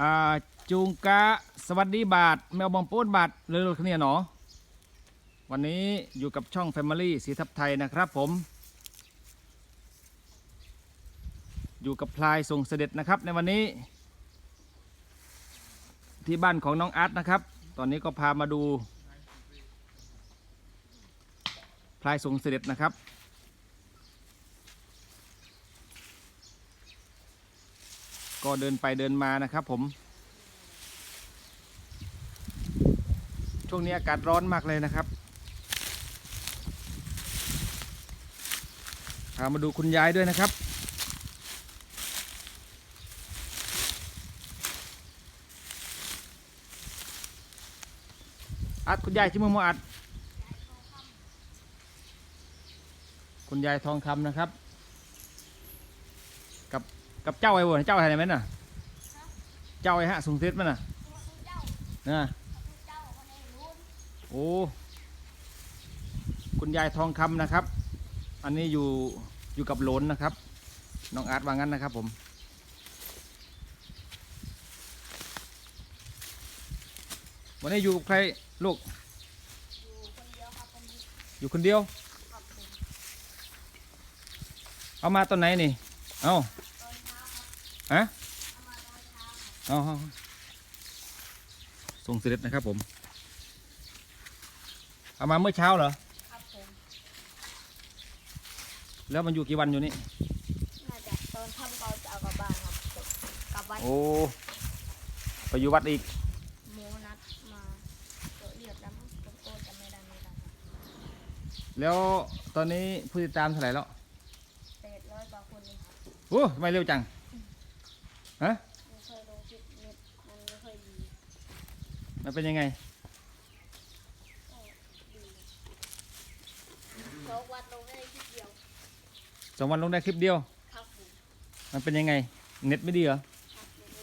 อ่าจูงกะสวัสดีบาทแมวบองโป้นบาทเลยรถคันนี้เนาะวันนี้อยู่กับช่อง Family สีทับไทยนะครับผม อยู่กับพลายทรงเสด็จนะครับในวันนี้ ที่บ้านของน้องอาร์ตนะครับ ตอนนี้ก็พามาดู พลายทรงเสด็จนะครับ ก็เดินไปเดินมานะครับผม ช่วงนี้อากาศร้อนมากเลยนะครับพามาดูคุณยายด้วยนะครับ อัดคุณยายชื่อมือมออัด คุณยายทองคำนะครับ กับกับเจ้าไอ้บ่เจ้าอะไรไหมน่ะ เจ้าไอ้ฮะสุงเทศมันน่ะนะโอ้คุณยายทองคำนะครับ อันนี้อยู่อยู่กับโหลนนะครับ น้องอาร์ตว่างั้นนะครับ ผมวันนี้อยู่กับใครลูก อยู่คนเดียว เอามาตอนไหนนี่ เอา ฮะเอาเอาส่งเสด็จนะครับผม เอามาเมื่อเช้าเหรอ ครับผมแล้วมันอยู่กี่วันอยู่นี่ น่าจะตอนทำเราจะเอากลับบ้านครับกลับบ้านโอ้ ไปอยู่วัดอีกหมูนัดมาเกิดเรียบแล้วมั้งผมโอ้จำไม่ได้ไม่ได้ครับแล้วตอนนี้ผู้ติดตามเท่าไหร่แล้วแปดร้อยกว่าคนเลยครับ โอ้ทำไมเร็วจัง ฮะไม่เคยลงคลิปเน็ตมันไม่ค่อยดีมันเป็นยังไง ก็ดีสองวันลงได้คลิปเดียวสองวันลงได้คลิปเดียว ครับผมมันเป็นยังไง เน็ตไม่ดีเหรอ ครับเน็ตไม่ดี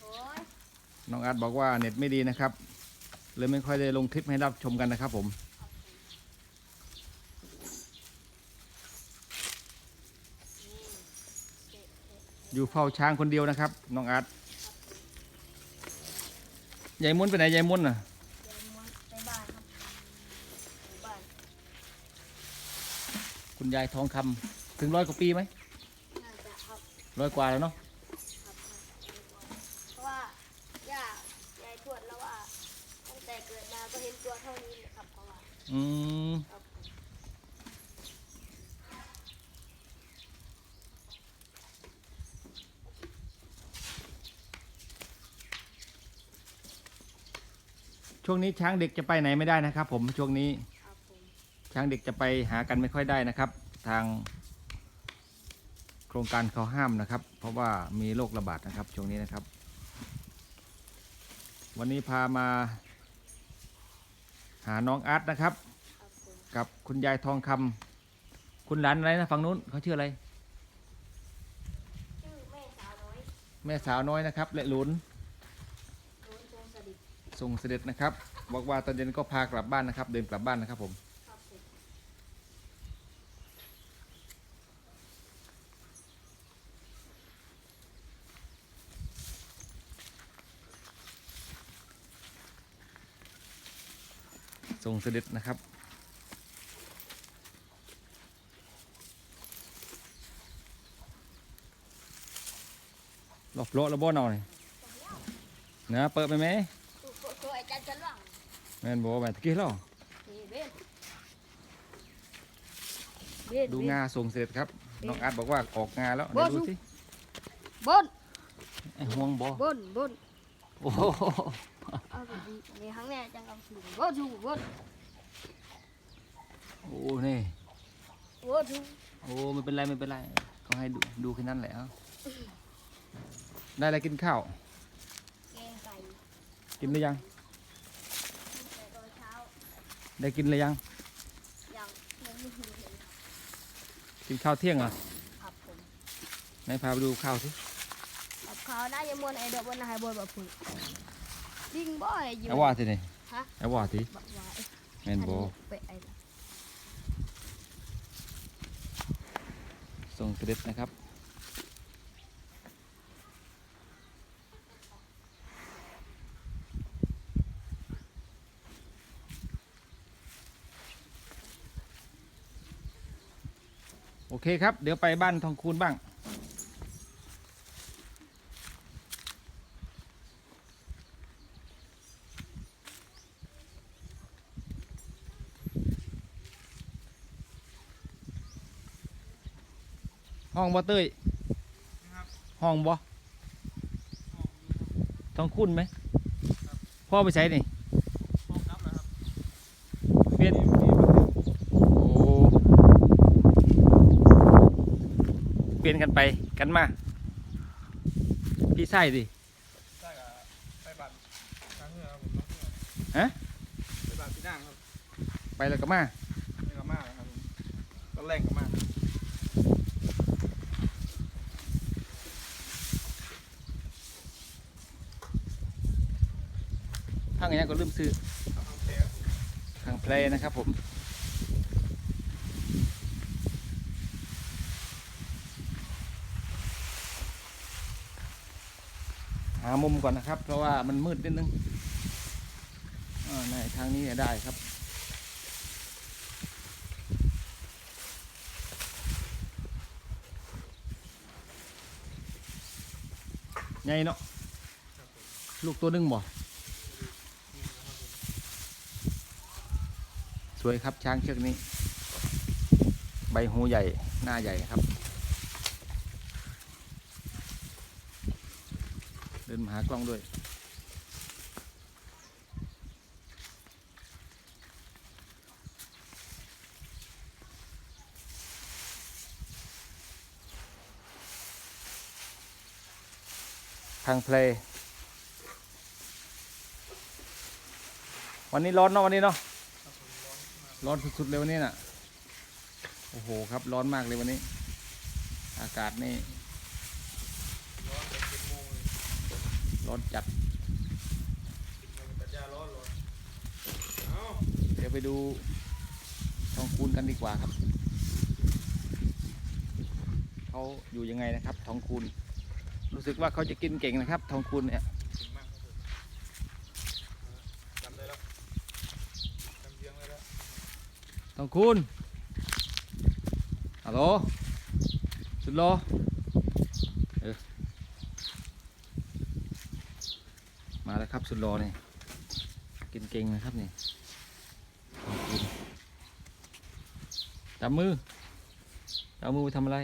โอ้ยน้องอาร์ตบอกว่าเน็ตไม่ดีนะครับ เลยไม่ค่อยได้ลงคลิปให้รับชมกันนะครับผม ครับผมนี่เจ็ดเจ็ด อยู่เฝ้าช้างคนเดียวนะครับ น้องอาร์ตยายมุนไปไหนยายมุนน่ะเดินม้วนไปบ้านครับหมู่บ้านคุณยายทองคำถึงร้อยกว่าปีไหมน่าจะครับร้อยกว่าแล้วเนาะครับเพราะว่าย่ายายทวดแล้วว่าตั้งแต่เกิดมาก็เห็นตัวเท่านี้เลยครับเพราะว่าอืมครับ ช่วงนี้ช้างเด็กจะไปไหนไม่ได้นะครับ ผมช่วงนี้ครับผมช้างเด็กจะไปหากันไม่ค่อยได้นะครับ ทาง โครงการเขาห้ามนะครับ เพราะว่ามีโรคระบาดนะครับ ช่วงนี้นะครับ วันนี้พามา หาน้องอาร์ตนะครับครับผมกับคุณยายทองคำคุณหลานอะไรนะฝั่งนู้นเขาชื่ออะไร ชื่อแม่สาวน้อย แม่สาวน้อยนะครับและหลุน โน้นทรงสดิษฐ์ ส่งเสด็จนะครับบอกว่าตอนเย็นก็พากลับบ้านนะครับ เดินกลับบ้านนะครับผมครับผมส่งเสด็จนะครับ หลบโลระบบเอาหน่อยนะเปิดไปไหม ตัวตัวตัวไอ้จันจันหวัง แม่นบอกว่าตะกี้แล้วนี่เบนเบนดูงาส่งเสด็จครับ น้องอาร์ตบอกว่าออกงาแล้วบ่เดี๋ยวดูดูสิบนไอ้ห่วงบอบนบนโอ้โหเอาไปดีนี่ครั้งแรกจังกำสูงบนสูงบนโอ้นี่บนสูงโอ้ไม่เป็นไรไม่เป็นไรเขาให้ดูดูแค่นั้นแหละเอาได้อะไรกินข้าวแกงไก่กินหรือยังแต่ตอนเช้า ได้กินหรือยังยังยังไม่หิวเห็นกินข้าวเที่ยงเหรอครับผมไหนพาไปดูข้าวสิกับเขาน่าจะมวนไอเดอบนนายบนแบบพึ่งดิ้งบ่อยอยู่เอาว่าสินี่ฮะเอาว่าสิบอกว่าไอ้แม่นบอไปไอ้ละส่งเสด็จนะครับ โอเคครับ เดี๋ยวไปบ้านทองคูณบ้าง ห้องบ่เต้ยห้องบ่ทองคุณไหม พ่อไปใช้นี่ ห้องน้ำนะครับ เปลี่ยนโอ้ เปลี่ยนกันไปกันมา พี่ไส้ดิใช่กับไปบัตรครั้งเมื่อครับผมน้องเมื่อฮะไปบัตรพี่นั่งครับไปแล้วก็มาไม่กับมากนะครับผมตอนแรกกับมากทางอย่างนี้ก็ลืมซื้อเอาโอเคครับทางเพลนะครับผม หามุมก่อนนะครับ เพราะว่ามันมืดนิดนึงในทางนี้ได้ครับใหญ่เนาะลูกตัวนึงบ่สวยครับช้างเชือกนี้ ใบหูใหญ่ หน้าใหญ่ครับ เดิน มาหากล้องด้วยทางเพลงวันนี้ร้อนเนาะวันนี้เนาะร้อนมากร้อนสุดๆเลยวันนี้น่ะ โอ้โหครับร้อนมากเลยวันนี้ อากาศนี่ ร้อนแต่สิบโมงเลย ร้อนจัดสิบโมงตัดหญ้าร้อนร้อนเอ้าเดี๋ยวไปดูทองคูณกันดีกว่าครับเขาอยู่ยังไงนะครับ ทองคูณรู้สึกว่าเขาจะกินเก่งนะครับ ทองคูณเนี่ยเก่งมากครับผมจำได้แล้วจำเสียงได้แล้วทองคูณฮัลโหลสุดโลเออ มาแล้ว ครับสุดโลนี่กินเก่งนะครับนี่ทองคูณจับมือจับมือไปทำอะไร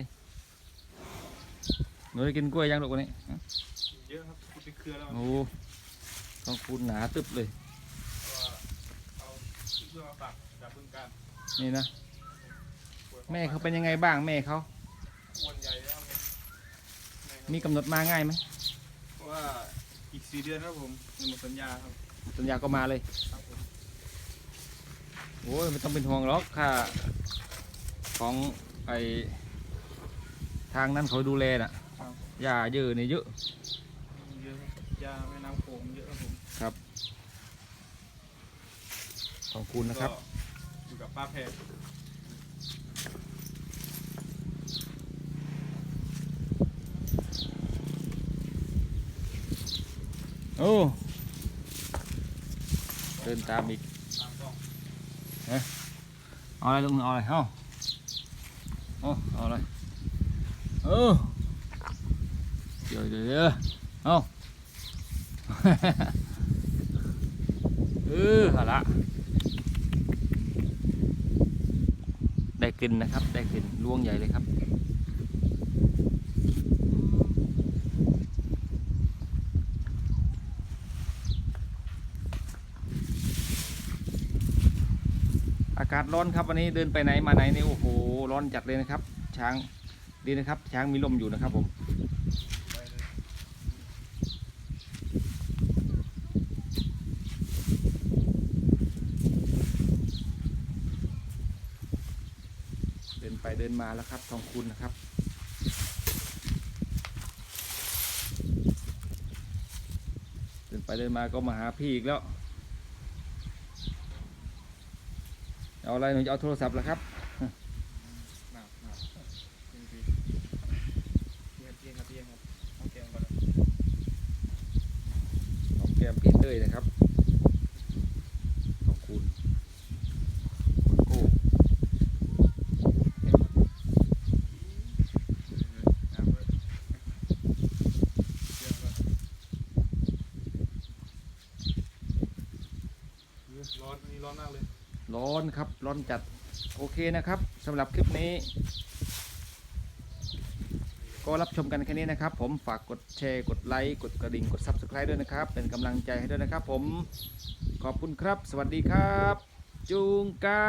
หนูได้กินกล้วยยังลูกวันนี้ฮะเยอะครับกินเป็นเครือแล้วโอ้ทองคูณหนาตึบเลยเพราะว่าเอาเพื่อมาฝากจากบึงการนี่นะปวดแม่เขาเป็นยังไงบ้างแม่เขาอ้วนใหญ่แล้วครับแม่ครับมีกำหนดมาง่ายไหมเพราะว่า อีกสี่เดือนครับผมยังหมดสัญญาครับสัญญาก็มาเลย ครับผมโอ้ยไม่ต้องเป็นห่วงหรอกค่าของไอทางนั้นเขาดูแลน่ะครับหญ้าเยอะนี่เยอะ เยอะครับยาแม่น้ำโขงเยอะครับผมของคุณนะครับก็อยู่กับป้าแพร โอ้เดินตามอีกตามกล้องเอาอะไรลุงเอาอะไรเอาเอาเอาอะไรเออเดี๋ยวเดี๋ยวเดี๋ยวเอาเออเอาละได้กลินนะครับ ได้กลินล่วงใหญ่เลยครับากาศร้อนครับวันนี้เดินไปไหนมาไหนนี่โอ้โหร้อนจัดเลยนะครับ ช้างดีนะครับ ช้างมีลมอยู่นะครับผมเดินไปเดินมาแล้วครับทองคุณนะครับเดินไปเดินมาก็มาหาพี่อีกแล้ว เอาอะไรหนูจะเอาโทรศัพท์เหรอครับของแกมพี่เต้ยนะครับของคุณคุณกู้ร้อนนี่ร้อนมากเลย ร้อนครับ ร้อนจัด โอเคนะครับสำหรับคลิปนี้ ก็รับชมกันแค่นี้นะครับ ผมฝากกดแชร์กดไลค์กดกระดิ่งกด Subscribe ด้วยนะครับ เป็นกำลังใจให้ด้วยนะครับ ผมขอบคุณครับ สวัสดีครับ จุงกะ